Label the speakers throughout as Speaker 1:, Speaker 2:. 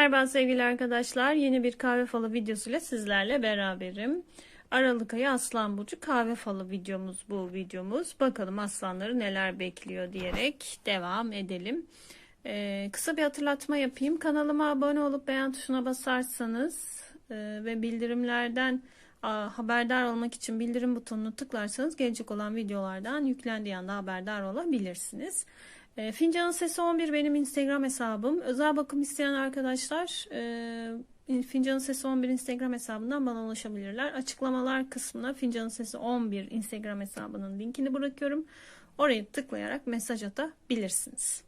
Speaker 1: Merhaba sevgili arkadaşlar. Yeni bir kahve falı videosuyla sizlerle beraberim. Aralık ayı Aslan Burcu kahve falı videomuz bu videomuz. Bakalım aslanları neler bekliyor diyerek devam edelim. Ee, kısa bir hatırlatma yapayım. Kanalıma abone olup beğen tuşuna basarsanız e, ve bildirimlerden a, haberdar olmak için bildirim butonunu tıklarsanız gelecek olan videolardan yüklendiği anda haberdar olabilirsiniz. E, Fincanın Sesi 11 benim Instagram hesabım. Özel bakım isteyen arkadaşlar e, Fincanın Sesi 11 Instagram hesabından bana ulaşabilirler. Açıklamalar kısmına Fincanın Sesi 11 Instagram hesabının linkini bırakıyorum. Oraya tıklayarak mesaj atabilirsiniz.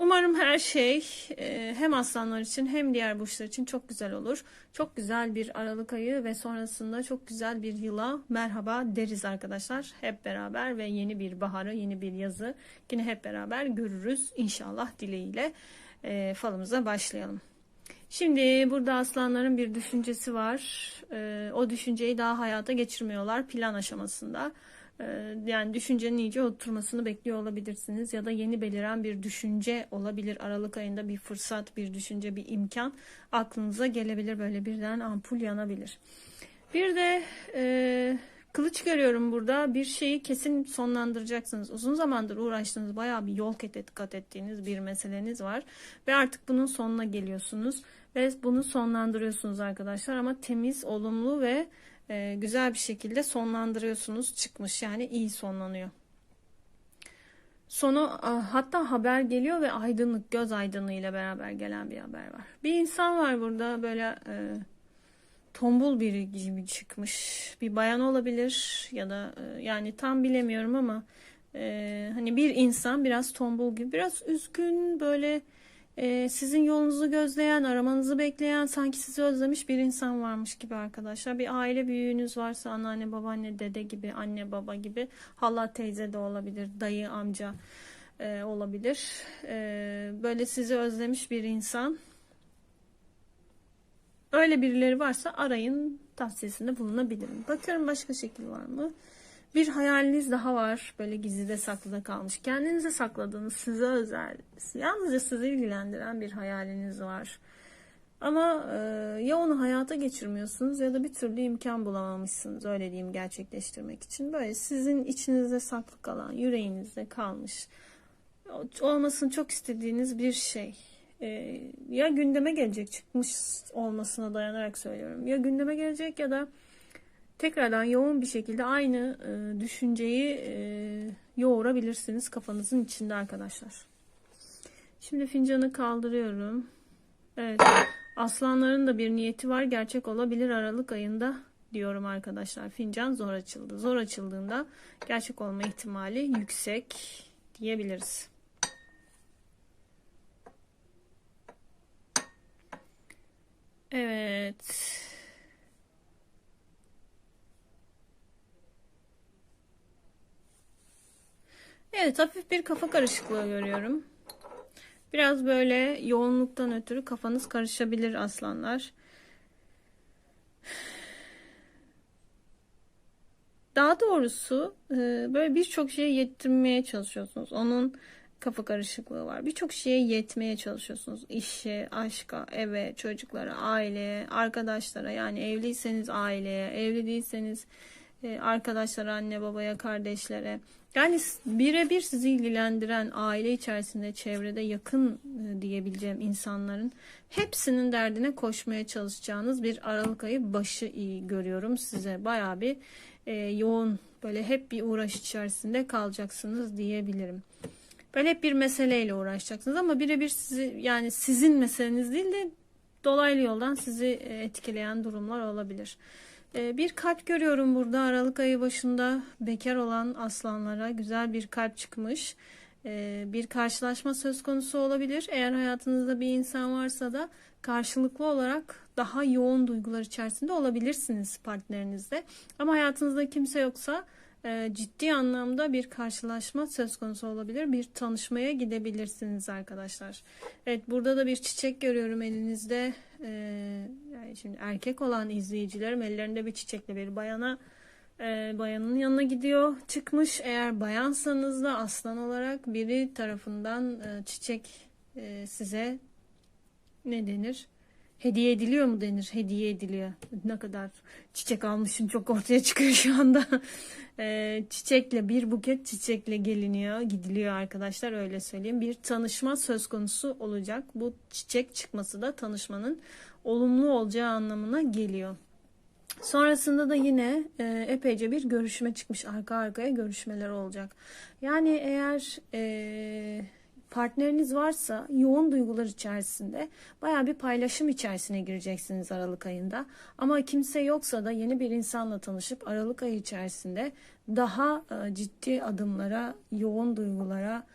Speaker 1: Umarım her şey e, hem aslanlar için hem diğer burçlar için çok güzel olur. Çok güzel bir Aralık ayı ve sonrasında çok güzel bir yıla merhaba deriz arkadaşlar. Hep beraber ve yeni bir baharı, yeni bir yazı yine hep beraber görürüz inşallah dileğiyle e, falımıza başlayalım. Şimdi burada aslanların bir düşüncesi var. E, o düşünceyi daha hayata geçirmiyorlar plan aşamasında. Ee, yani düşüncenin iyice oturmasını bekliyor olabilirsiniz ya da yeni beliren bir düşünce olabilir. Aralık ayında bir fırsat, bir düşünce, bir imkan aklınıza gelebilir. Böyle birden ampul yanabilir. Bir de e, kılıç görüyorum burada. Bir şeyi kesin sonlandıracaksınız. Uzun zamandır uğraştığınız, bayağı bir yol kat ettiğiniz bir meseleniz var. Ve artık bunun sonuna geliyorsunuz. Ve bunu sonlandırıyorsunuz arkadaşlar. Ama temiz, olumlu ve e, güzel bir şekilde sonlandırıyorsunuz çıkmış yani iyi sonlanıyor. Sonu hatta haber geliyor ve aydınlık göz aydınlığı ile beraber gelen bir haber var. Bir insan var burada böyle e, tombul biri gibi çıkmış. Bir bayan olabilir ya da e, yani tam bilemiyorum ama e, hani bir insan biraz tombul gibi biraz üzgün böyle e, sizin yolunuzu gözleyen, aramanızı bekleyen, sanki sizi özlemiş bir insan varmış gibi arkadaşlar. Bir aile büyüğünüz varsa anneanne, babaanne, dede gibi, anne, baba gibi, hala teyze de olabilir, dayı, amca e, olabilir. E, böyle sizi özlemiş bir insan. Öyle birileri varsa arayın tavsiyesinde bulunabilirim. Bakıyorum başka şekil var mı? Bir hayaliniz daha var. Böyle gizlide saklıda kalmış. Kendinize sakladığınız size özel, yalnızca sizi ilgilendiren bir hayaliniz var. Ama e, ya onu hayata geçirmiyorsunuz ya da bir türlü imkan bulamamışsınız öyle diyeyim gerçekleştirmek için. Böyle sizin içinizde saklı kalan, yüreğinizde kalmış, olmasını çok istediğiniz bir şey. E, ya gündeme gelecek çıkmış olmasına dayanarak söylüyorum. Ya gündeme gelecek ya da tekrardan yoğun bir şekilde aynı e, düşünceyi e, yoğurabilirsiniz kafanızın içinde arkadaşlar. Şimdi fincanı kaldırıyorum. Evet. Aslanların da bir niyeti var. Gerçek olabilir Aralık ayında diyorum arkadaşlar. Fincan zor açıldı. Zor açıldığında gerçek olma ihtimali yüksek diyebiliriz. Evet. Evet hafif bir kafa karışıklığı görüyorum. Biraz böyle yoğunluktan ötürü kafanız karışabilir aslanlar. Daha doğrusu e, böyle birçok şeye yettirmeye çalışıyorsunuz. Onun kafa karışıklığı var. Birçok şeye yetmeye çalışıyorsunuz. İşe, aşka, eve, çocuklara, aileye, arkadaşlara yani evliyseniz aileye, evli değilseniz arkadaşlara, anne babaya, kardeşlere. Yani birebir sizi ilgilendiren aile içerisinde, çevrede yakın e, diyebileceğim insanların hepsinin derdine koşmaya çalışacağınız bir Aralık ayı başı iyi görüyorum size. Baya bir e, yoğun böyle hep bir uğraş içerisinde kalacaksınız diyebilirim. Böyle hep bir meseleyle uğraşacaksınız ama birebir sizi yani sizin meseleniz değil de dolaylı yoldan sizi e, etkileyen durumlar olabilir. Ee, bir kalp görüyorum burada Aralık ayı başında bekar olan aslanlara güzel bir kalp çıkmış. Ee, bir karşılaşma söz konusu olabilir. Eğer hayatınızda bir insan varsa da karşılıklı olarak daha yoğun duygular içerisinde olabilirsiniz partnerinizle. Ama hayatınızda kimse yoksa e, ciddi anlamda bir karşılaşma söz konusu olabilir. Bir tanışmaya gidebilirsiniz arkadaşlar. Evet burada da bir çiçek görüyorum elinizde. E, yani şimdi erkek olan izleyicilerim ellerinde bir çiçekle bir bayana e, bayanın yanına gidiyor. Çıkmış eğer bayansanız da aslan olarak biri tarafından çiçek size ne denir? Hediye ediliyor mu denir? Hediye ediliyor. Ne kadar çiçek almışım çok ortaya çıkıyor şu anda. Ee, çiçekle bir buket çiçekle geliniyor, gidiliyor arkadaşlar öyle söyleyeyim. Bir tanışma söz konusu olacak. Bu çiçek çıkması da tanışmanın olumlu olacağı anlamına geliyor. Sonrasında da yine e, epeyce bir görüşme çıkmış. Arka arkaya görüşmeler olacak. Yani eğer e, partneriniz varsa yoğun duygular içerisinde baya bir paylaşım içerisine gireceksiniz Aralık ayında. Ama kimse yoksa da yeni bir insanla tanışıp Aralık ayı içerisinde daha e, ciddi adımlara, yoğun duygulara,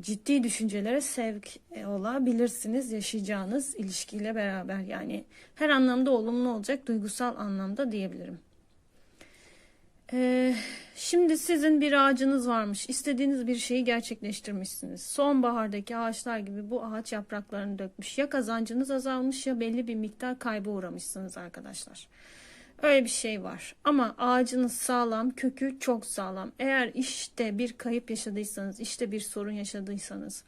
Speaker 1: ciddi düşüncelere sevk e, olabilirsiniz yaşayacağınız ilişkiyle beraber. Yani her anlamda olumlu olacak, duygusal anlamda diyebilirim. Ee, şimdi sizin bir ağacınız varmış. İstediğiniz bir şeyi gerçekleştirmişsiniz. Sonbahardaki ağaçlar gibi bu ağaç yapraklarını dökmüş. Ya kazancınız azalmış ya belli bir miktar kayba uğramışsınız arkadaşlar. Öyle bir şey var. Ama ağacınız sağlam, kökü çok sağlam. Eğer işte bir kayıp yaşadıysanız, işte bir sorun yaşadıysanız,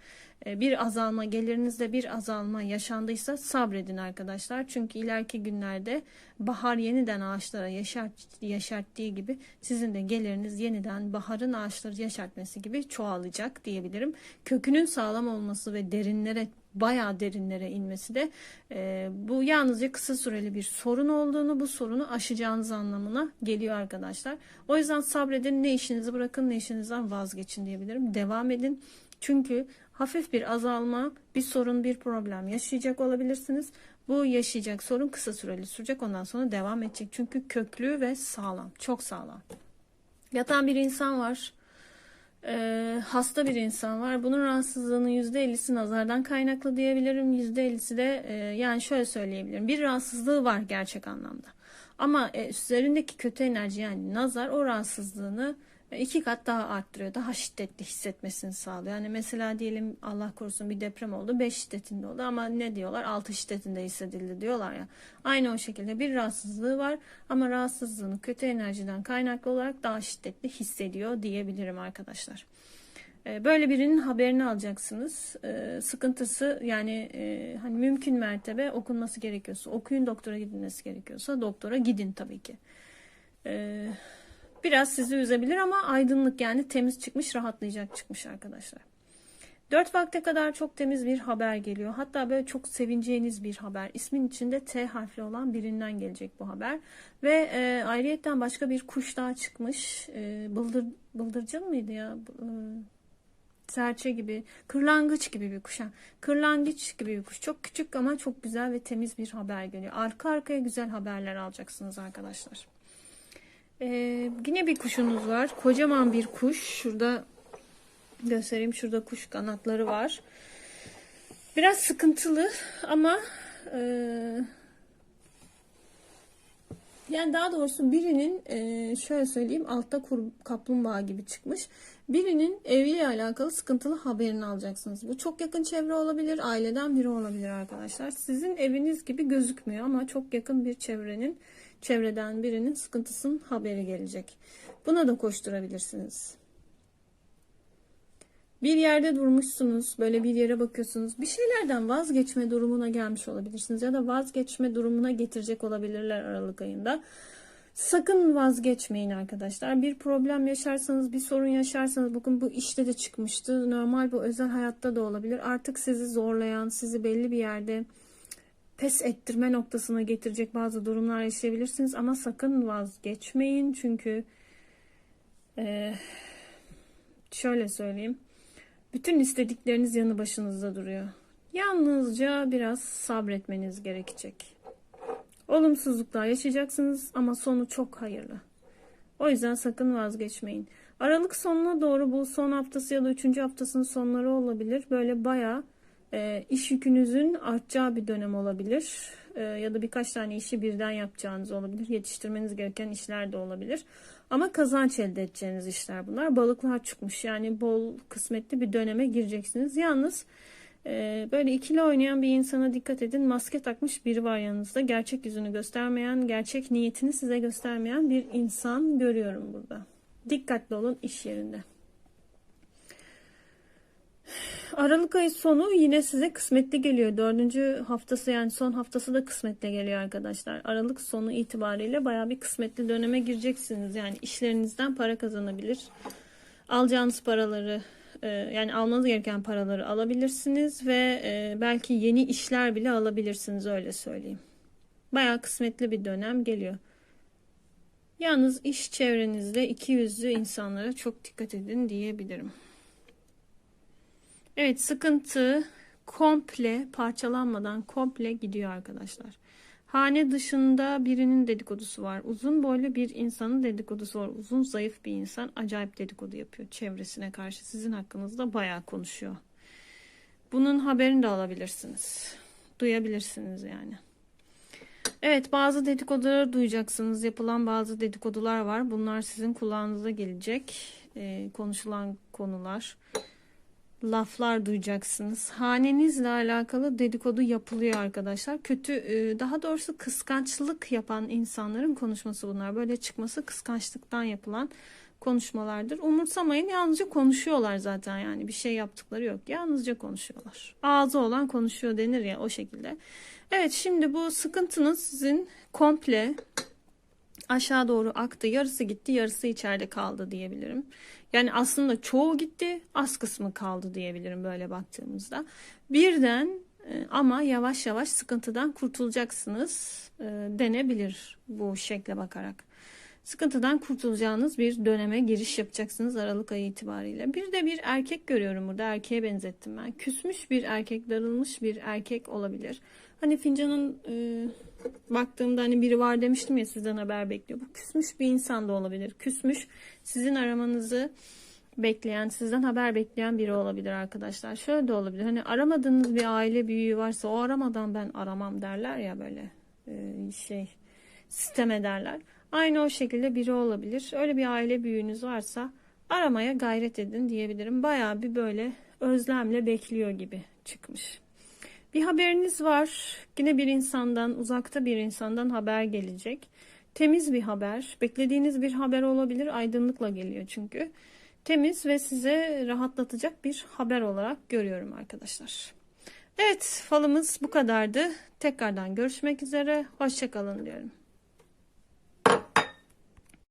Speaker 1: bir azalma, gelirinizde bir azalma yaşandıysa sabredin arkadaşlar. Çünkü ileriki günlerde bahar yeniden ağaçlara yaşart, yaşarttığı gibi sizin de geliriniz yeniden baharın ağaçları yaşartması gibi çoğalacak diyebilirim. Kökünün sağlam olması ve derinlere bayağı derinlere inmesi de e, bu yalnızca kısa süreli bir sorun olduğunu, bu sorunu aşacağınız anlamına geliyor arkadaşlar. O yüzden sabredin, ne işinizi bırakın, ne işinizden vazgeçin diyebilirim. Devam edin. Çünkü hafif bir azalma, bir sorun, bir problem yaşayacak olabilirsiniz. Bu yaşayacak sorun kısa süreli sürecek. Ondan sonra devam edecek. Çünkü köklü ve sağlam. Çok sağlam. Yatan bir insan var. Ee, hasta bir insan var. Bunun rahatsızlığının %50'si nazardan kaynaklı diyebilirim. %50'si de e, yani şöyle söyleyebilirim. Bir rahatsızlığı var gerçek anlamda. Ama e, üzerindeki kötü enerji yani nazar o rahatsızlığını iki kat daha arttırıyor. Daha şiddetli hissetmesini sağlıyor. Yani mesela diyelim Allah korusun bir deprem oldu. 5 şiddetinde oldu ama ne diyorlar? 6 şiddetinde hissedildi diyorlar ya. Aynı o şekilde bir rahatsızlığı var ama rahatsızlığını kötü enerjiden kaynaklı olarak daha şiddetli hissediyor diyebilirim arkadaşlar. Ee, böyle birinin haberini alacaksınız. Ee, sıkıntısı yani e, hani mümkün mertebe okunması gerekiyorsa okuyun doktora gidilmesi gerekiyorsa doktora gidin tabii ki. Biraz sizi üzebilir ama aydınlık yani temiz çıkmış, rahatlayacak çıkmış arkadaşlar. 4 vakte kadar çok temiz bir haber geliyor. Hatta böyle çok sevineceğiniz bir haber. İsmin içinde T harfli olan birinden gelecek bu haber. Ve e, ayrıyetten başka bir kuş daha çıkmış. E, bıldır, bıldırcın mıydı ya? E, serçe gibi, kırlangıç gibi bir kuş. Kırlangıç gibi bir kuş. Çok küçük ama çok güzel ve temiz bir haber geliyor. Arka arkaya güzel haberler alacaksınız arkadaşlar. Ee, yine bir kuşunuz var. Kocaman bir kuş. Şurada göstereyim. Şurada kuş kanatları var. Biraz sıkıntılı ama e, yani daha doğrusu birinin e, şöyle söyleyeyim altta kur, kaplumbağa gibi çıkmış. Birinin eviyle alakalı sıkıntılı haberini alacaksınız. Bu çok yakın çevre olabilir, aileden biri olabilir arkadaşlar. Sizin eviniz gibi gözükmüyor ama çok yakın bir çevrenin çevreden birinin sıkıntısının haberi gelecek. Buna da koşturabilirsiniz. Bir yerde durmuşsunuz, böyle bir yere bakıyorsunuz. Bir şeylerden vazgeçme durumuna gelmiş olabilirsiniz ya da vazgeçme durumuna getirecek olabilirler Aralık ayında. Sakın vazgeçmeyin arkadaşlar. Bir problem yaşarsanız, bir sorun yaşarsanız bugün bu işte de çıkmıştı. Normal bu özel hayatta da olabilir. Artık sizi zorlayan, sizi belli bir yerde pes ettirme noktasına getirecek bazı durumlar yaşayabilirsiniz ama sakın vazgeçmeyin çünkü e, şöyle söyleyeyim bütün istedikleriniz yanı başınızda duruyor. Yalnızca biraz sabretmeniz gerekecek. Olumsuzluklar yaşayacaksınız ama sonu çok hayırlı. O yüzden sakın vazgeçmeyin. Aralık sonuna doğru bu son haftası ya da üçüncü haftasının sonları olabilir. Böyle bayağı e, iş yükünüzün artacağı bir dönem olabilir. E, ya da birkaç tane işi birden yapacağınız olabilir. Yetiştirmeniz gereken işler de olabilir. Ama kazanç elde edeceğiniz işler bunlar. Balıklar çıkmış yani bol kısmetli bir döneme gireceksiniz. Yalnız e, böyle ikili oynayan bir insana dikkat edin. Maske takmış biri var yanınızda. Gerçek yüzünü göstermeyen, gerçek niyetini size göstermeyen bir insan görüyorum burada. Dikkatli olun iş yerinde. Aralık ayı sonu yine size kısmetli geliyor. Dördüncü haftası yani son haftası da kısmetle geliyor arkadaşlar. Aralık sonu itibariyle baya bir kısmetli döneme gireceksiniz. Yani işlerinizden para kazanabilir. Alacağınız paraları e, yani almanız gereken paraları alabilirsiniz ve e, belki yeni işler bile alabilirsiniz öyle söyleyeyim. Baya kısmetli bir dönem geliyor. Yalnız iş çevrenizde iki yüzlü insanlara çok dikkat edin diyebilirim. Evet sıkıntı komple parçalanmadan komple gidiyor arkadaşlar. Hane dışında birinin dedikodusu var. Uzun boylu bir insanın dedikodusu var. Uzun zayıf bir insan acayip dedikodu yapıyor çevresine karşı. Sizin hakkınızda bayağı konuşuyor. Bunun haberini de alabilirsiniz. Duyabilirsiniz yani. Evet bazı dedikoduları duyacaksınız. Yapılan bazı dedikodular var. Bunlar sizin kulağınıza gelecek. Ee, konuşulan konular laflar duyacaksınız. Hanenizle alakalı dedikodu yapılıyor arkadaşlar. Kötü e, daha doğrusu kıskançlık yapan insanların konuşması bunlar. Böyle çıkması kıskançlıktan yapılan konuşmalardır. Umursamayın yalnızca konuşuyorlar zaten yani bir şey yaptıkları yok. Yalnızca konuşuyorlar. Ağzı olan konuşuyor denir ya o şekilde. Evet şimdi bu sıkıntınız sizin komple aşağı doğru aktı. Yarısı gitti, yarısı içeride kaldı diyebilirim. Yani aslında çoğu gitti, az kısmı kaldı diyebilirim böyle baktığımızda. Birden e, ama yavaş yavaş sıkıntıdan kurtulacaksınız e, denebilir bu şekle bakarak. Sıkıntıdan kurtulacağınız bir döneme giriş yapacaksınız Aralık ayı itibariyle. Bir de bir erkek görüyorum burada. Erkeğe benzettim ben. Küsmüş bir erkek, darılmış bir erkek olabilir. Hani fincanın e, baktığımda hani biri var demiştim ya sizden haber bekliyor. Bu küsmüş bir insan da olabilir. Küsmüş sizin aramanızı bekleyen, sizden haber bekleyen biri olabilir arkadaşlar. Şöyle de olabilir. Hani aramadığınız bir aile büyüğü varsa o aramadan ben aramam derler ya böyle e, şey sistem ederler. Aynı o şekilde biri olabilir. Öyle bir aile büyüğünüz varsa aramaya gayret edin diyebilirim. Baya bir böyle özlemle bekliyor gibi çıkmış. Bir haberiniz var. Yine bir insandan, uzakta bir insandan haber gelecek. Temiz bir haber. Beklediğiniz bir haber olabilir. Aydınlıkla geliyor çünkü. Temiz ve size rahatlatacak bir haber olarak görüyorum arkadaşlar. Evet falımız bu kadardı. Tekrardan görüşmek üzere. Hoşçakalın diyorum.